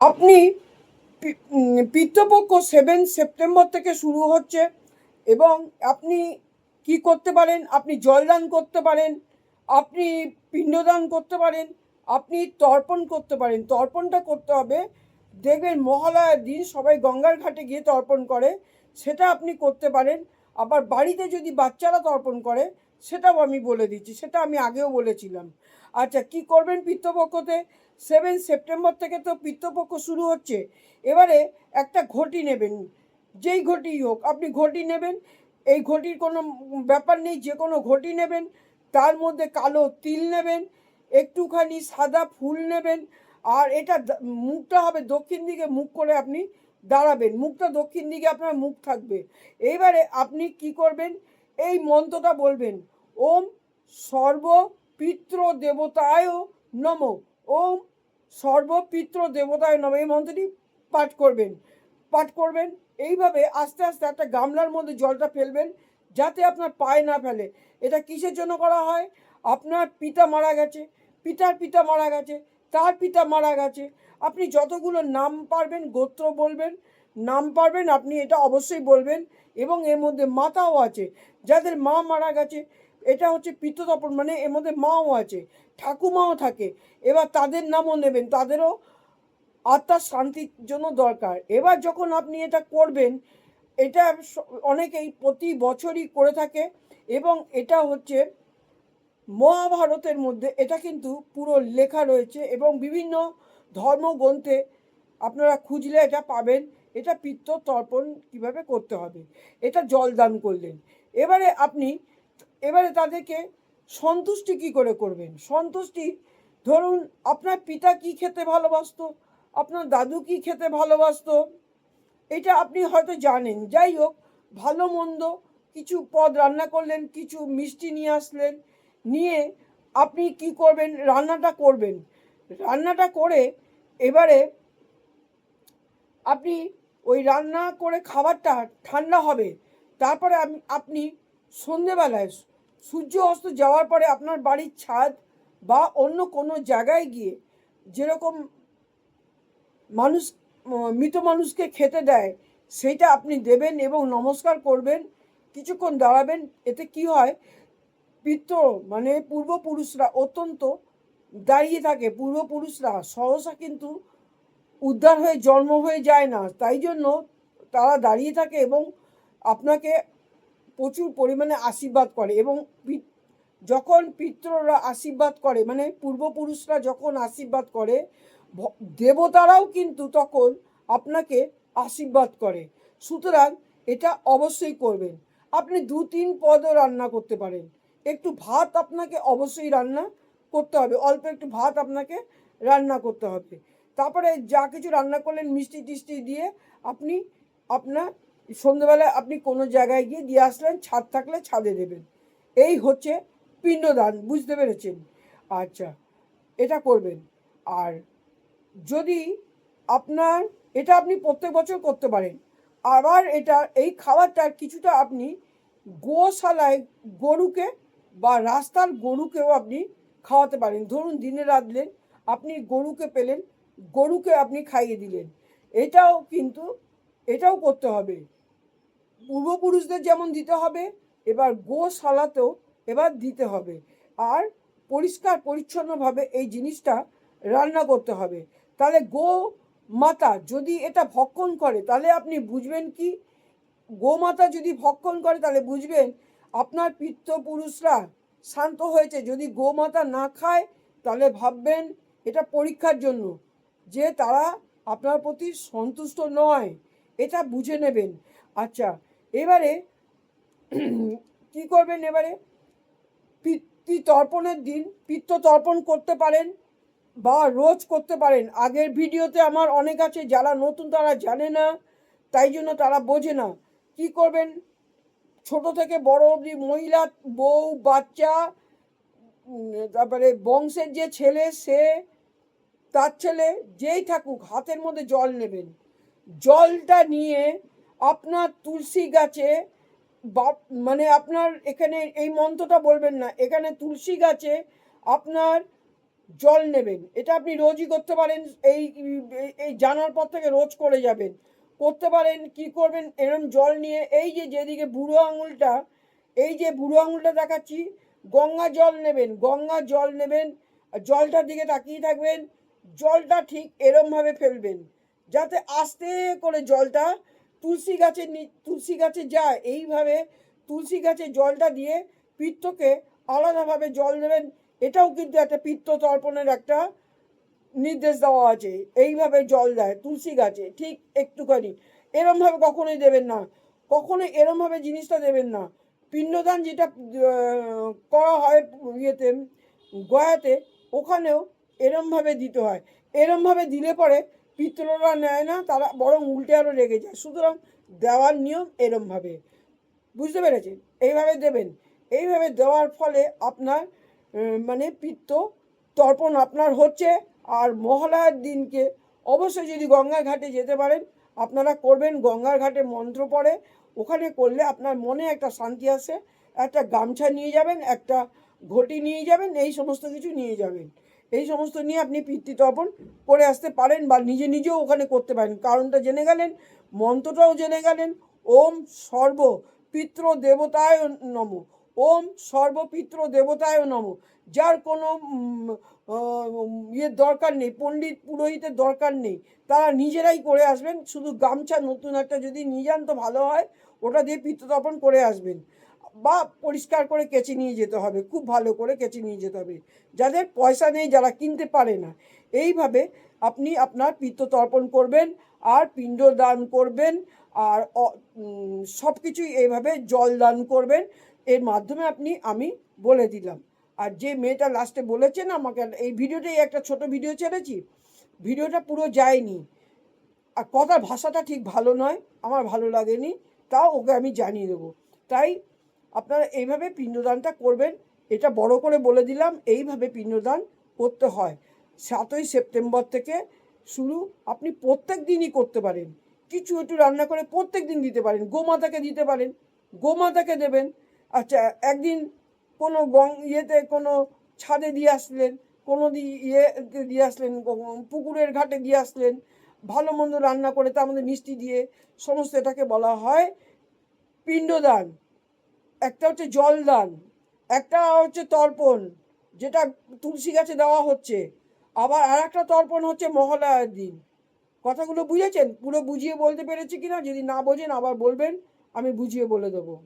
আপনি Pitrupaksha seven September থেকে শুরু হচ্ছে এবং আপনি কি করতে পারেন? আপনি জলদান করতে পারেন, আপনি পিণ্ডদান করতে পারেন, আপনি তর্পণ করতে পারেন। তর্পণটা করতে হবে। দেখবেন মহালয়ার দিন সবাই গঙ্গার ঘাটে গিয়ে তর্পণ করে, সেটা আপনি করতে পারেন। আবার বাড়িতে যদি বাচ্চারা তর্পণ করে, সেটাও আমি বলে দিচ্ছি, সেটা আমি আগেও বলেছিলাম। আচ্ছা কি করবেন পিতৃপক্ষতে? সেভেন সেপ্টেম্বর থেকে তো পিতৃপক্ষ শুরু হচ্ছে। এবারে একটা ঘটি নেবেন। যেই ঘটি হোক, আপনি ঘটি নেবেন। এই ঘটির কোনো ব্যাপার নেই, যে কোনো ঘটি নেবেন। তার মধ্যে কালো তিল নেবেন, একটুখানি সাদা ফুল নেবেন, আর এটা মুখটা হবে দক্ষিণ দিকে, মুখ করে আপনি দাঁড়াবেন। মুখটা দক্ষিণ দিকে, আপনার মুখ থাকবে। এইবারে আপনি কি করবেন? এই মন্ত্রটা বলবেন, ওম সর্ব পিতৃ দেবতায় নম। ওম সর্বপিত্র দেবতায় নম এই মন্ত্রটি পাঠ করবেন। পাঠ করবেন, এইভাবে আস্তে আস্তে একটা গামলার মধ্যে জলটা ফেলবেন যাতে আপনার পায়ে না ফেলে। এটা কিসের জন্য করা হয়? আপনার পিতা মারা গেছে, পিতার পিতা মারা গেছে, তার পিতা মারা গেছে। আপনি যতগুলো নাম পারবেন, গোত্র বলবেন, নাম পারবেন, আপনি এটা অবশ্যই বলবেন এবং এর মধ্যে মাতাও আছে। যাদের মা মারা গেছে এটা হচ্ছে পিতৃতর্পণ মানে এর মধ্যে মাও আছে, ঠাকুমাও থাকে। এবার তাদের নামও নেবেন, তাদেরও আত্মার শান্তির জন্য দরকার। এবার যখন আপনি এটা করবেন, এটা অনেকেই প্রতি বছরই করে থাকে এবং এটা হচ্ছে মহাভারতের মধ্যে, এটা কিন্তু পুরো লেখা রয়েছে এবং বিভিন্ন ধর্মগ্রন্থে আপনারা খুঁজলে এটা পাবেন। এটা পিত্ত তর্পণ কীভাবে করতে হবে, এটা জল দান করলেন। এবারে আপনি এবারে তাদেরকে সন্তুষ্টি কি করে করবেন? সন্তুষ্টি, ধরুন আপনার পিতা কি খেতে ভালোবাসতো? আপনার দাদু কি খেতে ভালোবাসতো? এটা আপনি হয়তো জানেন। যাই হোক, ভালো মন্দ কিছু পদ রান্না করলেন, কিছু মিষ্টি নিয়ে আসলেন, নিয়ে আপনি কি করবেন? রান্নাটা করবেন। রান্নাটা করে এবারে আপনি ওই রান্না করে খাবারটা ঠান্ডা হবে। তারপরে আপনি সন্ধেবেলায় সূর্য অস্ত যাওয়ার পরে আপনার বাড়ির ছাদ বা অন্য কোনো জায়গায় গিয়ে যেরকম মানুষ, মৃত মানুষকে খেতে দেয়, সেইটা আপনি দেবেন এবং নমস্কার করবেন, কিছুক্ষণ দাঁড়াবেন, এতে কি হয়, পিত্ত মানে পূর্বপুরুষরা অত্যন্ত দাঁড়িয়ে থাকে, পূর্বপুরুষরা সহসা কিন্তু উদ্ধার হয়ে জন্ম হয়ে যায় না, তাই জন্য তারা দাঁড়িয়ে থাকে এবং আপনাকে প্রচুর পরিমাণে আশীর্বাদ করে এবং যখন পিতৃরা আশীর্বাদ করে মানে পূর্বপুরুষরা যখন আশীর্বাদ করে দেবতারাও কিন্তু তখন আপনাকে আশীর্বাদ করে। সুতরাং এটা অবশ্যই করবেন। আপনি দু তিন পদও রান্না করতে পারেন। একটু ভাত আপনাকে অবশ্যই রান্না করতে হবে। অল্প একটু ভাত আপনাকে রান্না করতে হবে। তারপরে যা কিছু রান্না করলেন, মিষ্টি টিষ্টি দিয়ে আপনি আপনার সন্ধ্যেবেলায় আপনি কোনো জায়গায় গিয়ে দিয়ে আসলেন, ছাদ থাকলে ছাদে দেবেন। এই হচ্ছে পিণ্ডদান, বুঝতে পেরেছেন? আচ্ছা এটা করবেন। আর যদি আপনার, এটা আপনি প্রত্যেক বছর করতে পারেন। আবার এটা, এই খাবারটার কিছুটা আপনি গোশালায় গরুকে বা রাস্তার গরুকেও আপনি খাওয়াতে পারেন। ধরুন, দিনে রাঁধলেন, আপনি গরুকে পেলেন, গরুকে আপনি খাইয়ে দিলেন। এটাও কিন্তু, এটাও করতে হবে। পূর্বপুরুষদের যেমন দিতে হবে, এবার গোশালাতেও এবার দিতে হবে। আর পরিষ্কার, পরিচ্ছন্নভাবে এই জিনিসটা রান্না করতে হবে। তাহলে গো মাতা যদি এটা ভক্ষণ করে, তাহলে আপনি বুঝবেন কি? গোমাতা যদি ভক্ষণ করে, তাহলে বুঝবেন আপনার পিতৃপুরুষরা শান্ত হয়েছে। যদি গোমাতা না খায়, তাহলে ভাববেন এটা পরীক্ষার জন্য যে তারা আপনার প্রতি সন্তুষ্ট নয়। এটা বুঝে নেবেন। আচ্ছা এবারে কি করবেন এবারে? পিতৃ তর্পণের দিন পিত্ত তর্পণ করতে পারেন বা রোজ করতে পারেন। আগের ভিডিওতে আমার অনেক আছে, যারা নতুন তারা জানে না, তাই জন্য তারা বোঝে না। কি করবেন? ছোট থেকে বড় অবধি মহিলা, বউ, বাচ্চা তারপরে বংশের যে ছেলে, সে, তার ছেলে, যেই থাকুক, হাতের মধ্যে জল নেবেন। জলটা নিয়ে আপনার তুলসী গাছে মানে আপনার এখানে এই মন্ত্রটা বলবেন না, এখানে তুলসী গাছে আপনার জল নেবেন। এটা আপনি রোজই করতে পারেন, এই, এই- জানার পর থেকে রোজ করে যাবেন। করতে পারেন, কি করবেন, এরম জল নিয়ে, এই যে যেদিকে বুড়ো আঙুলটা, এই যে বুড়ো আঙুলটা দেখাচ্ছি, গঙ্গা জল নেবেন, গঙ্গা জল নেবেন, জলটার দিকে তাকিয়ে থাকবেন, জলটা ঠিক এরমভাবে ফেলবেন, যাতে আস্তে করে জলটা তুলসী গাছের তুলসী গাছে যায়, এইভাবে তুলসী গাছে জলটা দিয়ে পিত্তকে আলাদাভাবে জল দেবেন, এটাও কিন্তু একটা পিত্ত তর্পণের একটা নির্দেশ দেওয়া আছে, এইভাবে জল দেয় তুলসী গাছে, ঠিক একটুখানি। এরমভাবে কখনোই দেবেন না, কখনোই এরমভাবে জিনিসটা দেবেন না। পিণ্ডদান যেটা করা হয় ইয়েতে, গয়াতে, ওখানেও এরমভাবে দিতে হয়। এরমভাবে দিলে পরে পিতৃরা নেয় না, তারা বরং উল্টে আরও রেগে যায়। সুতরাং দেওয়ার নিয়ম এরমভাবে। বুঝতে পেরেছেন? এইভাবে দেবেন। এইভাবে দেওয়ার ফলে আপনার মানে পিত্ত তর্পণ আপনার হচ্ছে। আর মহালয়ার দিনকে অবশ্যই যদি গঙ্গার ঘাটে যেতে পারেন, আপনারা করবেন। গঙ্গার ঘাটে মন্ত্র পড়ে। ওখানে করলে আপনার মনে একটা শান্তি আসে। একটা গামছা নিয়ে যাবেন, একটা ঘটি নিয়ে যাবেন, এই সমস্ত কিছু নিয়ে যাবেন। এই সমস্ত নিয়ে আপনি পিতৃতর্পণ করে আসতে পারেন বা নিজে নিজেও ওখানে করতে পারেন। কারণটা জেনে গেলেন, মন্ত্রটাও জেনে গেলেন, ওম সর্ব পিতৃ দেবতায় নম, ওম সর্বপিত্র দেবতায় নম। যার কোনো ইয়ের দরকার নেই, পণ্ডিত পুরোহিতের দরকার নেই। তারা নিজেরাই করে আসবেন, শুধু গামছা নতুন একটা যদি নিয়ে যান তো ভালো হয়, ওটা দিয়ে পিত্ততর্পণ করে আসবেন। বা পরিষ্কার করে কেচে নিয়ে যেতে হবে, খুব ভালো করে কেচে নিয়ে যেতে হবে। যাদের পয়সা নেই যারা কিনতে পারে না। এইভাবে আপনি আপনার পিত্ত তর্পণ করবেন, আর পিণ্ড দান করবেন, আর সব কিছুই এইভাবে জল দান করবেন। এর মাধ্যমে আপনি, আমি বলে দিলাম। আর যে মেয়েটা লাস্টে বলেছেন আমাকে, এই ভিডিওটাই একটা ছোট ভিডিও ছেড়েছি। ভিডিওটা পুরো যায়নি। আর কথার ভাষাটা ঠিক ভালো নয়, আমার ভালো লাগেনি, তাও ওকে আমি জানিয়ে দেবো। তাই আপনারা এইভাবে পিণ্ডদানটা করবেন, এটা বড় করে বলে দিলাম, এইভাবে পিণ্ডদান করতে হয়। সাতই সেপ্টেম্বর থেকে শুরু, আপনি প্রত্যেক দিনই করতে পারেন। কিছু একটু রান্না করে প্রত্যেক দিন দিতে পারেন, গোমাতাকে দিতে পারেন, গোমাতাকে দেবেন। আচ্ছা একদিন কোনো গং ইয়েতে কোনো ছাদে দিয়ে আসলেন, কোনো দি ইয়েতে দিয়ে আসলেন পুকুরের ঘাটে দিয়ে আসলেন, ভালো মন্দ রান্না করে তার মধ্যে মিষ্টি দিয়ে, সমস্ত এটাকে বলা হয় পিণ্ডদান। একটা হচ্ছে জলদান, একটা হচ্ছে তর্পণ, যেটা তুলসী গাছে দেওয়া হচ্ছে। আবার আর একটা তর্পণ হচ্ছে মহালয়ার দিন। কথাগুলো বুঝেছেন? পুরো বুঝিয়ে বলতে পেরেছি কিনা? যদি না বোঝেন, আবার বলবেন, আমি বুঝিয়ে বলে দেবো।